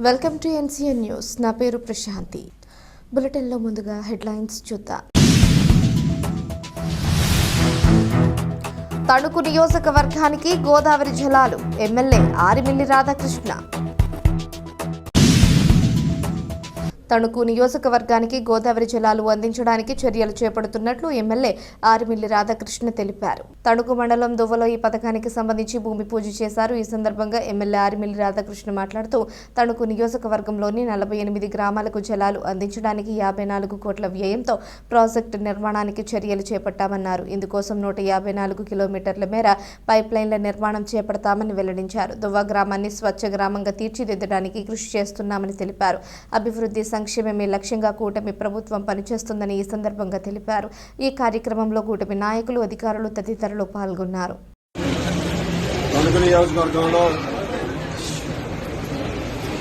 Welcome to NCN news. నా పేరు ప్రశాంతి. బులెటిన్లో ముందుగా హెడ్లైన్స్ చూద్దాం. తణుకు నియోజకవర్గానికి గోదావరి జలాలు. ఎమ్మెల్యే ఆరిమిల్లి రాధాకృష్ణ. తణుకు నియోజకవర్గానికి గోదావరి జలాలు అందించడానికి చర్యలు చేపడుతున్నట్లు ఎమ్మెల్యే ఆరిమిల్లి రాధాకృష్ణ తెలిపారు. తణుకు మండలం దువ్వలో ఈ పథకానికి సంబంధించి భూమి పూజ చేశారు. ఈ సందర్భంగా ఎమ్మెల్యే ఆరిమిల్లి రాధాకృష్ణ మాట్లాడుతూ తణుకు నియోజకవర్గంలోని నలభై ఎనిమిది గ్రామాలకు జలాలు అందించడానికి యాభై నాలుగు కోట్ల వ్యయంతో ప్రాజెక్టు నిర్మాణానికి చర్యలు చేపట్టామన్నారు. ఇందుకోసం నూట యాభై నాలుగు కిలోమీటర్ల మేర పైప్లైన్ల నిర్మాణం చేపడతామని వెల్లడించారు. దువ్వ గ్రామాన్ని స్వచ్ఛ గ్రామంగా తీర్చిదిద్దడానికి కృషి చేస్తున్నామని తెలిపారు. అభివృద్ధి సంక్షేమమే లక్ష్యంగా కూటమి ప్రభుత్వం పనిచేస్తుందని ఈ సందర్భంగా తెలిపారు. ఈ కార్యక్రమంలో కూటమి నాయకులు అధికారులు తదితరులు పాల్గొన్నారు. తణుకు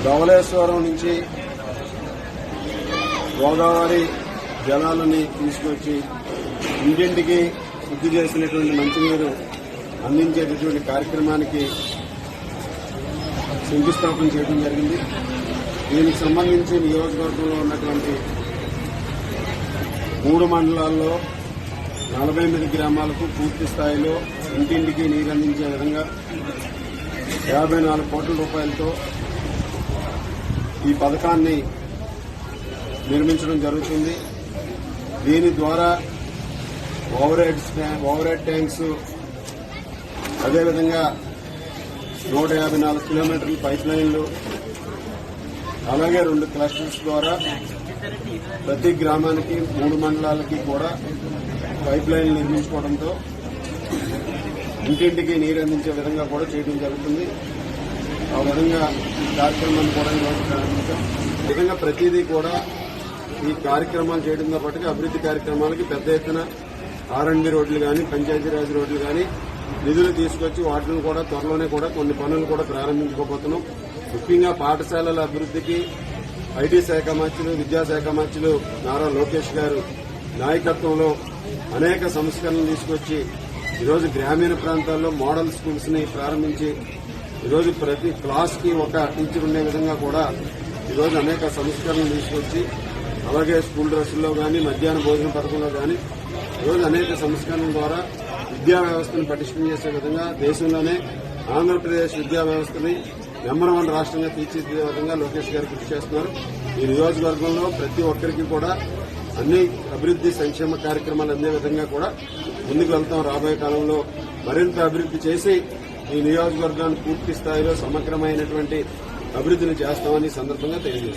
ధవళేశ్వరం నుంచి గోదావరి జలాలని తీసుకొచ్చి ఇంటింటికి శుద్ధి చేసినటువంటి మంచినీరు అందించేటటువంటి కార్యక్రమానికి శంకుస్థాపన చేయడం జరిగింది. దీనికి సంబంధించి నియోజకవర్గంలో ఉన్నటువంటి మూడు మండలాల్లో నలభై ఎనిమిది గ్రామాలకు పూర్తి స్థాయిలో ఇంటింటికి నీరు అందించే విధంగా యాభై నాలుగు కోట్ల రూపాయలతో ఈ పథకాన్ని నిర్మించడం జరుగుతుంది. దీని ద్వారా overhead overhead tanks అదేవిధంగా నూట యాభై నాలుగు కిలోమీటర్ల పైప్ లైన్లు అలాగే రెండు క్లస్టర్స్ ద్వారా ప్రతి గ్రామానికి మూడు మండలాలకి కూడా పైప్ లైన్లు నిర్మించుకోవడంతో ఇంటింటికి నీరు అందించే విధంగా కూడా చేయడం జరుగుతుంది. ఆ విధంగా ఈ కార్యక్రమాన్ని కూడా ప్రారంభించాం. విధంగా ప్రతిదీ కూడా ఈ కార్యక్రమాలు చేయడంతో పాటుగా అభివృద్ది కార్యక్రమాలకి పెద్ద ఎత్తున ఆర్ఎండ్బి రోడ్లు కానీ పంచాయతీరాజ్ రోడ్లు కానీ నిధులు తీసుకొచ్చి వాటిని కూడా త్వరలోనే కూడా కొన్ని పనులు కూడా ప్రారంభించుకోబోతున్నాం ముఖ్యంగా పాఠశాలల అభివృద్దికి ఐటీ శాఖ మంత్రులు విద్యాశాఖ మంత్రులు నారా లోకేష్ గారు నాయకత్వంలో అనేక సంస్కరణలు తీసుకొచ్చి ఈరోజు గ్రామీణ ప్రాంతాల్లో మోడల్ స్కూల్స్ని ప్రారంభించి ఈరోజు ప్రతి క్లాస్కి ఒక టీచర్ ఉండే విధంగా కూడా ఈరోజు అనేక సంస్కరణలు తీసుకొచ్చి అలాగే స్కూల్ డ్రెస్సుల్లో కానీ మధ్యాహ్న భోజన పథకంలో కానీ ఈరోజు అనేక సంస్కరణల ద్వారా విద్యా వ్యవస్థను పటిష్టం చేసే విధంగా దేశంలోనే ఆంధ్రప్రదేశ్ విద్యా వ్యవస్థని నెంబర్ వన్ రాష్ట్రంగా తీర్చిదిద్దే విధంగా లోకేష్ గారు కృషి చేస్తున్నారు. ఈ నియోజకవర్గంలో ప్రతి ఒక్కరికి కూడా అన్ని అభివృద్ది సంక్షేమ కార్యక్రమాలు అందే విధంగా కూడా ముందుకు వెళ్తాం. రాబోయే కాలంలో మరింత అభివృద్ది చేసి ఈ నియోజకవర్గాన్ని పూర్తి స్థాయిలో సమగ్రమైనటువంటి అభివృద్దిని చేస్తామని ఈ సందర్భంగా తెలియజేస్తున్నాం.